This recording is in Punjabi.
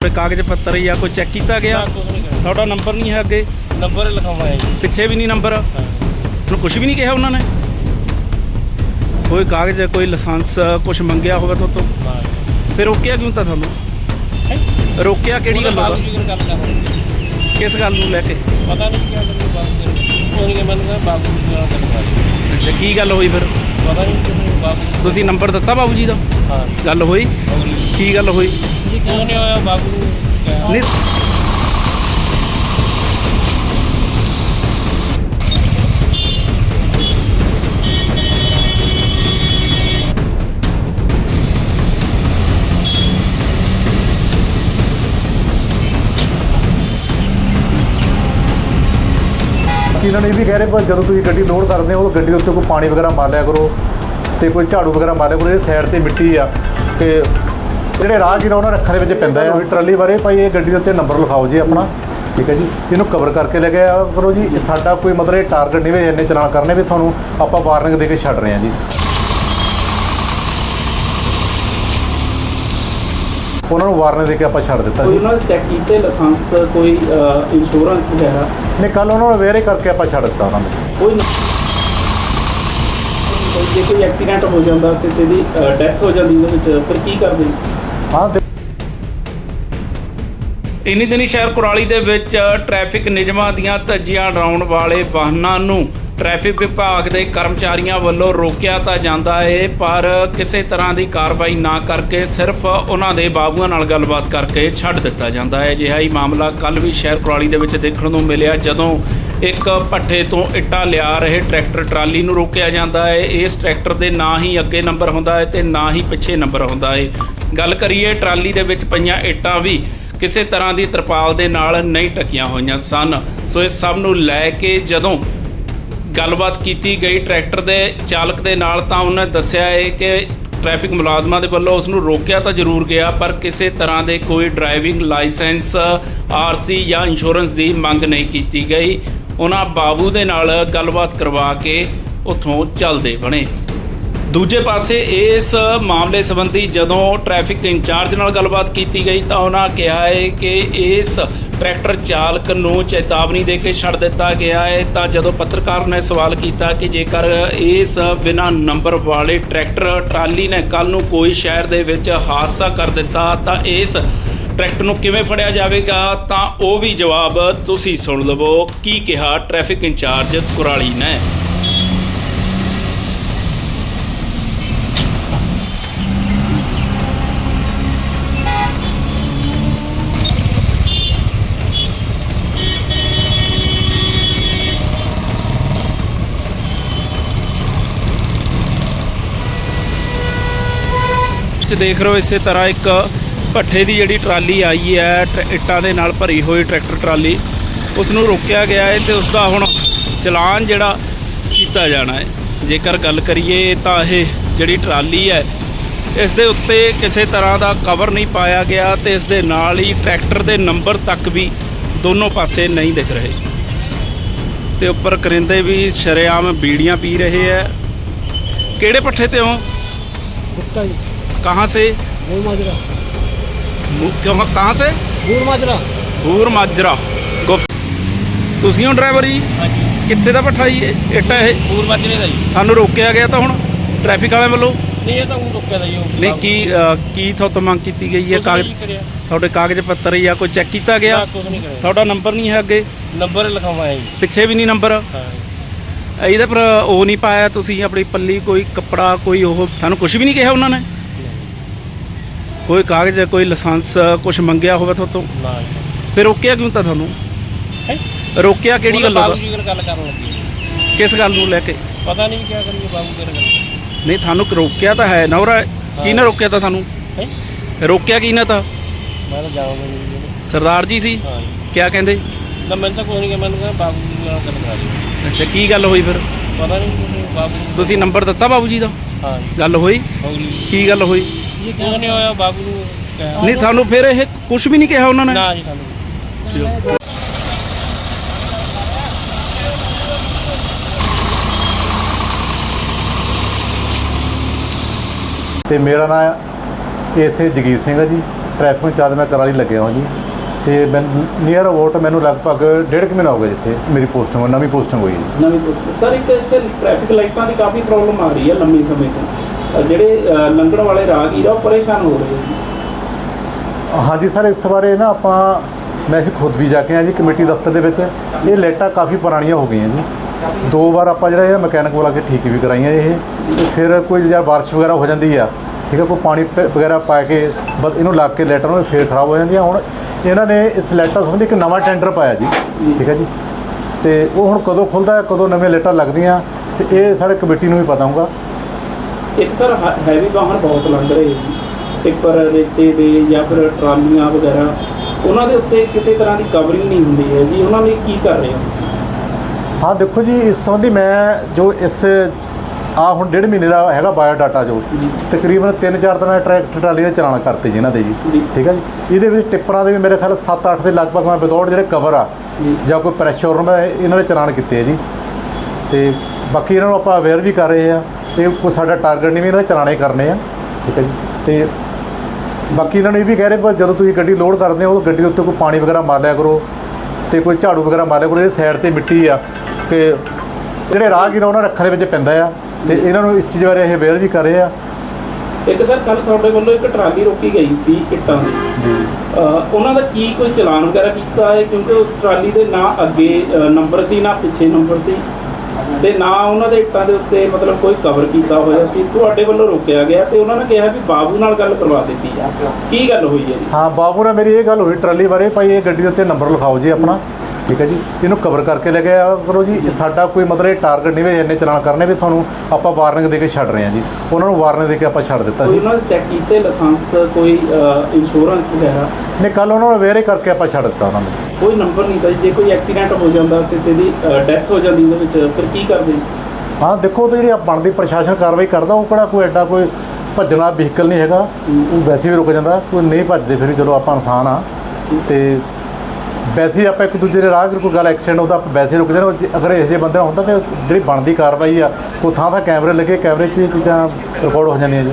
ਕੋਈ ਕਾਗਜ਼ ਪੱਤਰ ਜਾਂ ਕੋਈ ਚੈੱਕ ਕੀਤਾ ਗਿਆ? ਤੁਹਾਡਾ ਨੰਬਰ ਨਹੀਂ ਹੈ ਅੱਗੇ? ਨੰਬਰ ਲਿਖਾਉਣਾ ਹੈ ਜੀ। ਪਿੱਛੇ ਵੀ ਨਹੀਂ ਨੰਬਰ? ਤੁਹਾਨੂੰ ਕੁਝ ਵੀ ਨਹੀਂ ਕਿਹਾ ਉਹਨਾਂ ਨੇ? ਕੋਈ ਕਾਗਜ਼ ਕੋਈ ਲਾਇਸੈਂਸ ਕੁਝ ਮੰਗਿਆ ਹੋਵੇ ਤੋਂ ਤੋਂ ਫਿਰ ਰੋਕਿਆ ਕਿਉਂ ਤਾਂ ਤੁਹਾਨੂੰ? ਰੋਕਿਆ ਕਿਹੜੀ ਗੱਲ ਦਾ। ਕਿਸ ਗੱਲ ਨੂੰ ਲੈ ਕੇ? ਪਤਾ ਨਹੀਂ ਕੀ ਗੱਲ ਬਾਬੂ ਨਹੀਂ ਮੈਨੂੰ ਬਾਬੂ ਜੀ ਨਾਲ ਗੱਲ ਕਰ ਰਹੀ ਅੱਛਾ ਕੀ ਗੱਲ ਹੋਈ ਫਿਰ? ਪਤਾ ਨਹੀਂ ਤੁਸੀਂ ਨੰਬਰ ਦਿੱਤਾ ਬਾਬੂ ਜੀ ਦਾ? ਹਾਂ। ਗੱਲ ਹੋਈ। ਕੀ ਗੱਲ ਹੋਈ? ਕਿਉਂ ਨਹੀਂ ਹੋਇਆ ਬਾਬੂ? ਨੂੰ ਨਹੀਂ ਇਹਨਾਂ ਨੇ ਇਹ ਵੀ ਕਹਿ ਰਹੇ ਪਰ ਜਦੋਂ ਤੁਸੀਂ ਗੱਡੀ ਲੋਡ ਕਰਦੇ ਹੋ, ਉਹ ਗੱਡੀ ਦੇ ਉੱਤੇ ਕੋਈ ਪਾਣੀ ਵਗੈਰਾ ਮਾਰ ਲਿਆ ਕਰੋ ਤੇ ਕੋਈ ਝਾੜੂ ਵਗੈਰਾ ਮਾਰ ਲਿਆ ਕਰੋ, ਇਹ ਸਾਈਡ ਤੇ ਮਿੱਟੀ ਆ ਤੇ ਜਿਹੜੇ ਰਾਹਗੀਰ ਉਹਨਾਂ ਰੱਖਣ ਦੇ ਵਿੱਚ ਪੈਂਦਾ ਹੈ ਟਰਾਲੀ ਬਾਰੇ ਭਾਈ ਇਹ ਗੱਡੀ ਦੇ ਉੱਤੇ ਨੰਬਰ ਲਿਖਾਓ ਜੀ ਆਪਣਾ। ਠੀਕ ਹੈ ਜੀ। ਇਹਨੂੰ ਕਵਰ ਕਰਕੇ ਲੈ ਕੇ ਆਇਆ ਕਰੋ ਜੀ। ਸਾਡਾ ਕੋਈ ਮਤਲਬ ਇਹ ਟਾਰਗੇਟ ਨਹੀਂ ਵੀ ਇੰਨੇ ਚਲਾਨ ਕਰਨੇ ਵੀ ਤੁਹਾਨੂੰ ਆਪਾਂ ਵਾਰਨਿੰਗ ਦੇ ਕੇ ਛੱਡ ਰਹੇ ਹਾਂ ਜੀ। ਉਹਨਾਂ ਨੂੰ ਵਾਰਨਿੰਗ ਦੇ ਕੇ ਆਪਾਂ ਛੱਡ ਦਿੱਤਾ ਸੀ ਉਹਨਾਂ ਨੇ ਚੈੱਕ ਕੀਤੇ ਲਾਇਸੈਂਸ ਕੋਈ ਇੰਸ਼ੋਰੈਂਸ ਵਗੈਰਾ? ਨਹੀਂ ਕੱਲ ਉਹਨਾਂ ਨੂੰ ਵੇਰੇ ਕਰਕੇ ਆਪਾਂ ਛੱਡ ਦਿੱਤਾ ਉਹਨਾਂ ਨੂੰ ਕੋਈ ਨਾ- ਕੋਈ ਜੇ ਕੋਈ ਐਕਸੀਡੈਂਟ ਹੋ ਜਾਂਦਾ ਕਿਸੇ ਦੀ ਡੈਥ ਹੋ ਜਾਂਦੀ ਉਹਦੇ ਵਿੱਚ ਫਿਰ ਕੀ ਕਰਦੇ? ਹਾਂ ਤੇ ਇਨੀ ਦਿਨੀ ਸ਼ਹਿਰ ਕੁਰਾਲੀ ਦੇ ਵਿੱਚ ਟ੍ਰੈਫਿਕ ਨਿਯਮਾਂ ਦੀਆਂ ਧੱਜੀਆਂ ਉਡਾਉਣ ਵਾਲੇ ਵਾਹਨਾਂ ਨੂੰ ਟ੍ਰੈਫਿਕ ਵਿਭਾਗ ਦੇ ਕਰਮਚਾਰੀਆਂ ਵੱਲੋਂ ਰੋਕਿਆ ਤਾਂ ਜਾਂਦਾ ਹੈ ਪਰ ਕਿਸੇ ਤਰ੍ਹਾਂ ਦੀ ਕਾਰਵਾਈ ਨਾ ਕਰਕੇ ਸਿਰਫ ਉਹਨਾਂ ਦੇ ਬਾਬੂਆਂ ਨਾਲ ਗੱਲਬਾਤ ਕਰਕੇ ਛੱਡ ਦਿੱਤਾ ਜਾਂਦਾ ਹੈ ਅਜਿਹਾ ਹੀ ਮਾਮਲਾ ਕੱਲ ਵੀ ਸ਼ਹਿਰ ਕੁਰਾਲੀ ਦੇ ਵਿੱਚ ਦੇਖਣ ਨੂੰ ਮਿਲਿਆ ਜਦੋਂ ਇੱਕ ਭੱਠੇ ਤੋਂ ਇੱਟਾਂ ਲਿਆ ਰਹੇ ਟਰੈਕਟਰ ਟਰਾਲੀ ਨੂੰ ਰੋਕਿਆ ਜਾਂਦਾ ਹੈ। ਇਸ ਟਰੈਕਟਰ ਦੇ ਨਾ ਹੀ ਅੱਗੇ ਨੰਬਰ ਹੁੰਦਾ ਹੈ ਤੇ ਨਾ ਹੀ ਪਿੱਛੇ ਨੰਬਰ ਹੁੰਦਾ ਹੈ। ਗੱਲ ਕਰੀਏ, ਟਰਾਲੀ ਦੇ ਵਿੱਚ ਪਈਆਂ ਇੱਟਾਂ ਵੀ ਕਿਸੇ ਤਰ੍ਹਾਂ ਦੀ ਤਰਪਾਲ ਦੇ ਨਾਲ ਨਹੀਂ ਟਕੀਆਂ ਹੋਈਆਂ ਸਨ। ਸੋ ਇਹ ਸਭ ਨੂੰ ਲੈ ਕੇ ਜਦੋਂ ਗੱਲਬਾਤ ਕੀਤੀ ਗਈ ਟਰੈਕਟਰ ਦੇ ਚਾਲਕ ਦੇ ਨਾਲ ਤਾਂ ਉਹਨੇ ਦੱਸਿਆ ਹੈ ਕਿ ਟ੍ਰੈਫਿਕ ਮੁਲਾਜ਼ਮਾਂ ਦੇ ਵੱਲੋਂ ਉਸ ਨੂੰ ਰੋਕਿਆ ਤਾਂ ਜ਼ਰੂਰ ਗਿਆ, ਪਰ ਕਿਸੇ ਤਰ੍ਹਾਂ ਦੇ ਕੋਈ ਡਰਾਈਵਿੰਗ ਲਾਇਸੈਂਸ ਆਰਸੀ ਜਾਂ ਇੰਸ਼ੋਰੈਂਸ ਦੀ ਮੰਗ ਨਹੀਂ ਕੀਤੀ ਗਈ। ਉਹਨਾਂ ਬਾਬੂ ਦੇ ਨਾਲ ਗੱਲਬਾਤ ਕਰਵਾ ਕੇ ਉੱਥੋਂ ਚੱਲਦੇ ਬਣੇ। ਦੂਜੇ ਪਾਸੇ ਇਸ ਮਾਮਲੇ ਸੰਬੰਧੀ ਜਦੋਂ ਟ੍ਰੈਫਿਕ ਇੰਚਾਰਜ ਨਾਲ ਗੱਲਬਾਤ ਕੀਤੀ ਗਈ ਤਾਂ ਉਹਨਾਂ ਕਿਹਾ ਹੈ ਕਿ ਇਸ ਟਰੈਕਟਰ ਚਾਲਕ ਨੂੰ ਚੇਤਾਵਨੀ ਦੇ ਕੇ ਛੱਡ ਦਿੱਤਾ ਗਿਆ ਹੈ। ਤਾਂ ਜਦੋਂ ਪੱਤਰਕਾਰ ਨੇ ਸਵਾਲ ਕੀਤਾ ਕਿ ਜੇਕਰ ਇਸ ਬਿਨਾ ਨੰਬਰ ਵਾਲੇ ਟਰੈਕਟਰ ਟਰਾਲੀ ਨੇ ਕੱਲ ਨੂੰ ਕੋਈ ਸ਼ਹਿਰ ਦੇ ਵਿੱਚ ਹਾਦਸਾ ਕਰ ਦਿੱਤਾ ਤਾਂ ਇਸ ਟਰੈਕਟਰ ਨੂੰ ਕਿਵੇਂ ਫੜਿਆ ਜਾਵੇਗਾ ਤਾਂ ਉਹ ਵੀ ਜਵਾਬ ਤੁਸੀਂ ਸੁਣ ਲਵੋ। ਕੀ ਕਿਹਾ ਟ੍ਰੈਫਿਕ ਇੰਚਾਰਜ ਕੁਰਾਲੀ ਨੇ? ਦੇਖ ਰਹੇ ਹੋ ਇਸੇ ਤਰ੍ਹਾਂ ਇੱਕ ਭੱਠੇ ਦੀ ਜਿਹੜੀ ਟਰਾਲੀ ਆਈ ਹੈ ਇੱਟਾਂ ਦੇ ਨਾਲ ਭਰੀ ਹੋਈ ਟਰੈਕਟਰ ਟਰਾਲੀ ਉਸ ਨੂੰ ਰੋਕਿਆ ਗਿਆ ਹੈ ਤੇ ਉਸ ਦਾ ਹੁਣ ਚਲਾਨ ਜਿਹੜਾ ਕੀਤਾ ਜਾਣਾ ਹੈ। ਜੇਕਰ ਗੱਲ ਕਰੀਏ ਤਾਂ ਇਹ ਜਿਹੜੀ ਟਰਾਲੀ ਹੈ ਇਸ ਦੇ ਉੱਤੇ ਕਿਸੇ ਤਰ੍ਹਾਂ ਦਾ ਕਵਰ ਨਹੀਂ ਪਾਇਆ ਗਿਆ ਤੇ ਇਸ ਦੇ ਨਾਲ ਹੀ ਟਰੈਕਟਰ ਦੇ ਨੰਬਰ ਤੱਕ ਵੀ ਦੋਨੋਂ ਪਾਸੇ ਨਹੀਂ ਦਿਖ ਰਹੇ। ਤੇ ਉੱਪਰ ਕਰਿੰਦੇ ਵੀ ਸ਼ਰਿਆਮ ਬੀੜੀਆਂ ਪੀ ਰਹੇ ਐ ਕਿਹੜੇ ਪੱਠੇ ਤੇ ਹੋ? ਕਹਾਂ ਸੇ? ਮੋਲ ਮਾਜਰਾ ਮੂ- ਕਿਉਂ ਕਹਾਂ ਸੇ गुड़ माजरा ਬੂਰ ਮਾਜਰਾ ਗੁਪ ਤੁਸੀਂ ਹੋ ਡਰਾਈਵਰ ਜੀ ਹਾਂਜੀ ਕਿੱਥੇ ਦਾ ਪੱਠਾ ਜੀ ਇਹ ਇੱਟਾ ਇਹ ਪੂਰ ਮਾਜਰੇ ਦਾ ਜੀ ਸਾਨੂੰ ਰੋਕਿਆ ਗਿਆ ਤਾਂ ਹੁਣ ਟ੍ਰੈਫਿਕ ਵਾਲਿਆਂ ਵੱਲੋਂ ਨਹੀਂ ਇਹ ਤਾਂ ਉਹ ਰੁਕਿਆ ਦਾ ਜੀ ਉਹ ਨਹੀਂ ਕੀ ਅ, ਕੀ ਤੁਹਾਤੋਂ ਮੰਗ ਕੀਤੀ ਗਈ ਹੈ ਕੁਛ ਕਾਗਜ਼ ਨਹੀਂ ਕਰਿਆ ਤੁਹਾਡੇ ਕਾਗਜ਼ ਪੱਤਰ ਜਾਂ ਕੋਈ ਚੈੱਕ ਕੀਤਾ ਗਿਆ ਨਾ ਕੁਝ ਨਹੀਂ ਕਰਿਆ ਤੁਹਾਡਾ ਨੰਬਰ ਨਹੀਂ ਹੈ ਅੱਗੇ ਨੰਬਰ ਲਿਖਾਉਣਾ ਹੈ ਜੀ ਪਿੱਛੇ ਵੀ ਨਹੀਂ ਨੰਬਰ ਹਾਂ ਇਹਦੇ ਪਰ ਉਹ ਨਹੀਂ ਪਾਇਆ ਤੁਸੀਂ ਆਪਣੀ ਪੱਲੀ ਕੋਈ ਕੱਪੜਾ ਕੋਈ ਉਹ ਤੁਹਾਨੂੰ ਕੁਝ ਵੀ ਨਹੀਂ ਕਿਹਾ ਉਹਨਾਂ ਨੇ ਕੋਈ ਕਾਗਜ਼ ਕੋਈ ਲਾਇਸੈਂਸ ਕੁਝ ਮੰਗਿਆ ਹੋਵੇ ਤੁਹਾਤੋਂ ਨਾ ਜੀ। ਫਿਰ ਰੋਕਿਆ ਕਿਉਂ ਤਾਂ ਤੁਹਾਨੂੰ? ਹੈ? ਰੋਕਿਆ ਕਿਹੜੀ ਗੱਲ? ਬਾਬੂ ਜੀ ਨਾਲ ਗੱਲ ਕਰਨ ਲੱਗੀ ਕਿਸ ਗੱਲ ਨੂੰ ਲੈ ਕੇ? ਪਤਾ ਨਹੀਂ ਕੀ ਕਰੀਏ ਬਾਬੂ ਜੀ ਨਾਲ ਗੱਲ। ਨਹੀਂ ਤੁਹਾਨੂੰ ਰੋਕਿਆ ਤਾਂ ਹੈ ਨੌਰਾ। ਕਿਹਨੇ ਰੋਕਿਆ ਤਾਂ ਤੁਹਾਨੂੰ? ਹੈ? ਰੋਕਿਆ ਕਿਹਨੇ ਤਾਂ? ਮੈਂ ਤਾਂ ਜਾਵਾਂਗਾ ਨਹੀਂ ਸਰਦਾਰ ਜੀ ਸੀ? ਹਾਂ ਜੀ। ਕਿਆ ਕਹਿੰਦੇ? ਤਾਂ ਮੈਨੂੰ ਤਾਂ ਕੋਈ ਨਹੀਂ ਮੈਨੂੰ ਕਹਿੰਦਾ ਬਾਬੂ ਜੀ ਨਾਲ ਗੱਲ ਕਰਾ ਦਿਓ। ਅੱਛਾ ਕੀ ਗੱਲ ਹੋਈ ਫਿਰ? ਪਤਾ ਨਹੀਂ ਕਿ ਬਾਬੂ ਤੁਸੀਂ ਨੰਬਰ ਦਿੱਤਾ ਬਾਬੂ ਜੀ ਦਾ? ਹਾਂ ਜੀ। ਗੱਲ ਹੋਈ? ਅਗਲੀ ਕੀ ਗੱਲ ਹੋਈ? ਜੀ ਕੁਝ ਨਹੀਂ ਹੋਇਆ ਬਾਬੂ ਨੂੰ ਕਿਹਾ। ਨਹੀਂ ਤੁਹਾਨੂੰ ਫਿਰ ਇਹ ਕੁਝ ਵੀ ਨਹੀਂ ਕਿਹਾ ਉਹਨਾਂ ਨੇ? ਨਾ ਜੀ ਸਾਨੂੰ। ਤੇ ਮੇਰਾ ਨਾਮ ਏਸੇ ਜਗੀਰ ਸਿੰਘ ਹੈ ਜੀ। ਟ੍ਰੈਫਿਕ ਇੰਚਾਰਜ ਮੈਂ ਕਰਾਲੀ ਲੱਗਿਆ ਹਾਂ ਜੀ। ਤੇ ਮੈਂ ਨੀਅਰ ਅਬਾਊਟ ਮੈਨੂੰ ਲਗਭਗ ਡੇਢ ਕੁ ਮਹੀਨਾ ਹੋ ਗਿਆ ਜਿੱਥੇ ਮੇਰੀ ਪੋਸਟਿੰਗ ਨਵੀਂ ਪੋਸਟਿੰਗ ਹੋਈ ਹੈ ਨਵੀਂ ਸਰ ਇੱਕ ਇੱਥੇ ਟ੍ਰੈਫਿਕ ਲਾਈਟਾਂ ਦੀ ਕਾਫੀ ਪ੍ਰੋਬਲਮ ਆ ਰਹੀ ਹੈ ਲੰਮੀ ਸਮੇਂ ਤੋਂ। ਜਿਹੜੇ ਲੰਘਣ ਵਾਲੇ ਰਾਹਗੀਰ ਆ ਉਹ ਪਰੇਸ਼ਾਨ ਹੋ ਰਹੇ ਆ ਹਾਂਜੀ ਸਰ ਇਸ ਬਾਰੇ ਨਾ ਆਪਾਂ ਮੈਂ ਅਸੀਂ ਖੁਦ ਵੀ ਜਾ ਕੇ ਆ ਜੀ ਕਮੇਟੀ ਦਫ਼ਤਰ ਦੇ ਵਿੱਚ। ਇਹ ਲਾਈਟਾਂ ਕਾਫੀ ਪੁਰਾਣੀਆਂ ਹੋ ਗਈਆਂ ਜੀ। ਦੋ ਵਾਰ ਆਪਾਂ ਜਿਹੜਾ ਇਹ ਮਕੈਨਿਕ ਬੁਲਾ ਕੇ ਠੀਕ ਵੀ ਕਰਾਈਆਂ ਇਹ। ਫਿਰ ਕੋਈ ਜਾਂ ਬਾਰਿਸ਼ ਵਗੈਰਾ ਹੋ ਜਾਂਦੀ ਆ ਠੀਕ ਹੈ ਕੋਈ ਪਾਣੀ ਵਗੈਰਾ ਪਾ ਕੇ ਬਸ ਇਹਨੂੰ ਲਾ ਕੇ ਲਾਈਟਾਂ ਨੂੰ ਫੇਰ ਖਰਾਬ ਹੋ ਜਾਂਦੀਆਂ। ਹੁਣ ਇਹਨਾਂ ਨੇ ਇਸ ਲਾਈਟਾਂ ਸੰਬੰਧੀ ਇੱਕ ਨਵਾਂ ਟੈਂਡਰ ਪਾਇਆ ਜੀ ਠੀਕ ਹੈ ਜੀ। ਤੇ ਉਹ ਹੁਣ ਕਦੋਂ ਖੁੱਲਦਾ ਹੈ ਕਦੋਂ ਨਵੀਆਂ ਲਾਈਟਾਂ ਲੱਗਦੀਆਂ ਤੇ ਇਹ ਸਾਰੇ ਕਮੇਟੀ ਨੂੰ ਹੀ ਪਤਾ ਹੋਊਗਾ। ਇੱਕ ਸਰ ਹੈਵੀ ਵਾਹਨ ਬਹੁਤ ਲੰਘ ਰਹੇ ਜੀ ਟਿੱਪਰ ਰੇਤੇ ਦੇ ਜਾਂ ਫਿਰ ਟਰਾਲੀਆਂ ਵਗੈਰਾ ਉਹਨਾਂ ਦੇ ਉੱਤੇ ਕਿਸੇ ਤਰ੍ਹਾਂ ਦੀ ਕਵਰਿੰਗ ਨਹੀਂ ਹੁੰਦੀ ਹੈ ਜੀ। ਉਹਨਾਂ ਲਈ ਕੀ ਕਰ ਰਹੇ ਹੋ ਤੁਸੀਂ? ਹਾਂ ਦੇਖੋ ਜੀ ਇਸ ਸੰਬੰਧੀ ਮੈਂ ਜੋ ਇਸ ਆ ਹੁਣ ਡੇਢ ਮਹੀਨੇ ਦਾ ਹੈਗਾ ਬਾਇਓ ਡਾਟਾ ਜੋ ਤਕਰੀਬਨ 3-4 ਦਿਨਾਂ ਦੇ ਟਰੈਕਟਰ ਟਰਾਲੀ ਦੇ ਚਲਾਨ ਕਰਤੇ ਜੀ ਇਹਨਾਂ ਦੇ ਜੀ। ਠੀਕ ਹੈ ਜੀ? ਇਹਦੇ ਵਿੱਚ ਟਿੱਪਰਾਂ ਦੇ ਵੀ ਮੇਰੇ ਖਿਆਲ 7-8 ਦੇ ਲਗਭਗ ਮੈਂ ਵਿਦਆਊਟ ਜਿਹੜੇ ਕਵਰ ਆ ਜੀ। ਕੋਈ ਪ੍ਰੈਸ਼ਰ ਮੈਂ ਇਹਨਾਂ ਦੇ ਚਲਾਨ ਕੀਤੇ ਆ ਜੀ। ਤੇ ਬਾਕੀ ਇਹਨਾਂ ਨੂੰ ਆਪਾਂ ਅਵੇਅਰ ਵੀ ਕਰ ਰਹੇ ਆ। ਇਹ ਕੋਈ ਸਾਡਾ ਟਾਰਗੇਟ ਨਹੀਂ ਵੀ ਇਹਨਾਂ ਚਲਾਣੇ ਕਰਨੇ ਆ। ਠੀਕ ਹੈ ਜੀ। ਤੇ ਬਾਕੀ ਇਹਨਾਂ ਨੂੰ ਇਹ ਵੀ ਕਹਿ ਰਹੇ ਪਰ ਜਦੋਂ ਤੁਸੀਂ ਗੱਡੀ ਲੋਡ ਕਰਦੇ ਹੋ ਉਹ ਗੱਡੀ ਦੇ ਉੱਤੇ ਕੋਈ ਪਾਣੀ ਵਗੈਰਾ ਮਾਰ ਲਿਆ ਕਰੋ ਤੇ ਕੋਈ ਝਾੜੂ ਵਗੈਰਾ ਮਾਰ ਲਿਆ ਕਰੋ ਇਹਦੇ ਸਾਈਡ ਤੇ ਮਿੱਟੀ ਆ ਕਿ ਜਿਹੜੇ ਰਾਹਗੀਰ ਆ ਉਹਨਾਂ ਰੱਖਣ ਦੇ ਵਿੱਚ ਪੈਂਦਾ ਆ। ਤੇ ਇਹਨਾਂ ਨੂੰ ਇਸ ਚੀਜ਼ ਬਾਰੇ ਇਹ ਅਵੇਅਰ ਵੀ ਕਰ ਰਹੇ ਆ। ਇੱਕ ਸਰ ਕੱਲ ਤੁਹਾਡੇ ਵੱਲੋਂ ਇੱਕ ਟਰਾਲੀ ਰੋਕੀ ਗਈ ਸੀ ਇੱਟਾਂ ਦੀ। ਜੀ। ਉਹਨਾਂ ਦਾ ਕੀ ਕੋਈ ਚਲਾਨ ਵਗੈਰਾ ਕੀਤਾ ਹੈ? ਕਿਉਂਕਿ ਉਸ ਟਰਾਲੀ ਦੇ ਨਾ ਅੱਗੇ ਨੰਬਰ ਸੀ ਨਾ ਪਿੱਛੇ ਨੰਬਰ ਸੀ। ਤੇ ਨਾ ਉਹਨਾਂ ਦੇ ਇੱਟਾਂ ਦੇ ਉੱਤੇ ਮਤਲਬ ਕੋਈ ਕਵਰ ਕੀਤਾ ਹੋਇਆ ਸੀ, ਤੁਹਾਡੇ ਵੱਲੋਂ ਰੋਕਿਆ ਗਿਆ ਤੇ ਉਹਨਾਂ ਨੇ ਕਿਹਾ ਵੀ ਬਾਬੂ ਨਾਲ ਗੱਲ ਕਰਵਾ ਦਿੱਤੀ ਜਾ। ਕੀ ਗੱਲ ਹੋਈ ਹੈ ਜੀ? ਹਾਂ, ਬਾਬੂ ਨਾਲ ਮੇਰੀ ਇਹ ਗੱਲ ਹੋਈ ਟਰਾਲੀ ਬਾਰੇ, ਭਾਈ ਇਹ ਗੱਡੀ ਦੇ ਉੱਤੇ ਨੰਬਰ ਲਿਖਾਓ ਜੀ ਆਪਣਾ। ਠੀਕ ਹੈ ਜੀ? ਇਹਨੂੰ ਕਵਰ ਕਰਕੇ ਲੈ ਕੇ ਆਇਆ ਕਰੋ ਜੀ। ਸਾਡਾ ਕੋਈ ਮਤਲਬ ਇਹ ਟਾਰਗੇਟ ਨਹੀਂ ਵੀ ਇੰਨੇ ਚਲਾਨ ਕਰਨੇ ਵੀ ਤੁਹਾਨੂੰ ਆਪਾਂ ਵਾਰਨਿੰਗ ਦੇ ਕੇ ਛੱਡ ਰਹੇ ਹਾਂ ਜੀ। ਉਹਨਾਂ ਨੂੰ ਵਾਰਨਿੰਗ ਦੇ ਕੇ ਆਪਾਂ ਛੱਡ ਦਿੱਤਾ ਸੀ ਉਹਨਾਂ ਦੇ ਚੈੱਕ ਕੀਤੇ ਲਾਇਸੈਂਸ ਕੋਈ ਇੰਸ਼ੋਰੈਂਸ ਵਗੈਰਾ? ਨੇ ਕੱਲ ਉਹਨਾਂ ਨੂੰ ਅਵੇਅਰ ਹੀ ਕਰਕੇ ਆਪਾਂ ਛੱਡ ਦਿੱਤਾ ਉਹਨਾਂ ਨੂੰ। ਕੋਈ ਨੰਬਰ ਨਹੀਂ ਤਾਂ ਜੇ। ਕੋਈ ਐਕਸੀਡੈਂਟ ਹੋ ਜਾਂਦਾ ਕਿਸੇ ਦੀ ਡੈਥ ਹੋ ਜਾਂਦੀ ਉਹਦੇ ਵਿੱਚ ਫਿਰ ਕੀ ਕਰਦੇ ਹਾਂ ਦੇਖੋ ਤੇ ਜਿਹੜੀ ਬਣਦੀ ਪ੍ਰਸ਼ਾਸਨ ਕਾਰਵਾਈ ਕਰਦਾ ਉਹ ਕਿਹੜਾ ਕੋਈ ਐਡਾ ਕੋਈ ਭੱਜਣਾ ਵਹੀਕਲ ਨਹੀਂ ਹੈਗਾ। ਉਹ ਵੈਸੇ ਵੀ ਰੁਕ ਜਾਂਦਾ। ਕੋਈ ਨਹੀਂ ਭੱਜਦੇ ਫਿਰ ਚਲੋ ਆਪਾਂ ਇਨਸਾਨ ਆ ਤੇ ਵੈਸੇ ਹੀ ਆਪਾਂ ਇੱਕ ਦੂਜੇ ਦੇ ਰਾਹ ਜੇ ਕੋਈ ਗੱਲ ਐਕਸੀਡੈਂਟ ਹੁੰਦਾ ਆਪਾਂ ਵੈਸੇ ਰੁਕ ਜਾਂਦੇ ਅਗਰ ਇਹੋ ਜਿਹੇ ਬੰਦੇ ਨਾਲ ਹੁੰਦਾ ਤੇ ਜਿਹੜੀ ਬਣਦੀ ਕਾਰਵਾਈ ਆ, ਉਹ ਥਾਂ ਥਾਂ ਕੈਮਰੇ ਲੱਗੇ, ਕੈਮਰੇ 'ਚ ਵੀ ਇਹ ਚੀਜ਼ਾਂ ਰਿਕਾਰਡ ਹੋ ਜਾਂਦੀਆਂ ਜੀ।